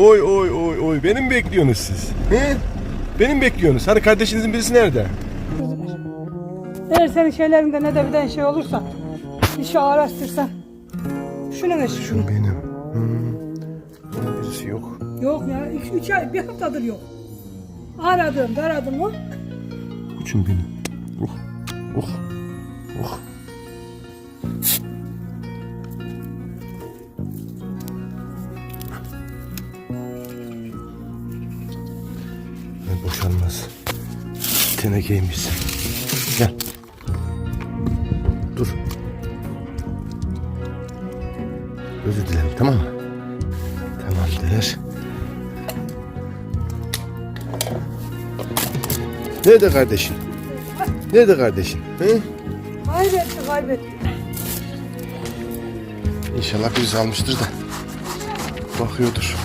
Oy oy oy oy. Benim mi bekliyorsunuz siz? He? Benim bekliyorsunuz. Hani kardeşinizin birisi nerede? Eğer senin şeylerinde ne de bir tane şey olursa bir şey araştırsan. Şuna ne şu? Şun benim. Hmm. Birisi yok. Yok ya. Üç, üç ay, bir haftadır yok. Aradım, aradım mı? Üçün benim. Oh. Oh. Oh. Ben boşanmaz. Tenekeymişsin. Gel. Dur. Özür dilerim tamam mı? Tamamdır. Nerede kardeşin? Nerede kardeşin? Hı? Kaybetti, kaybetti. İnşallah birisi almıştır da. Bakıyordur.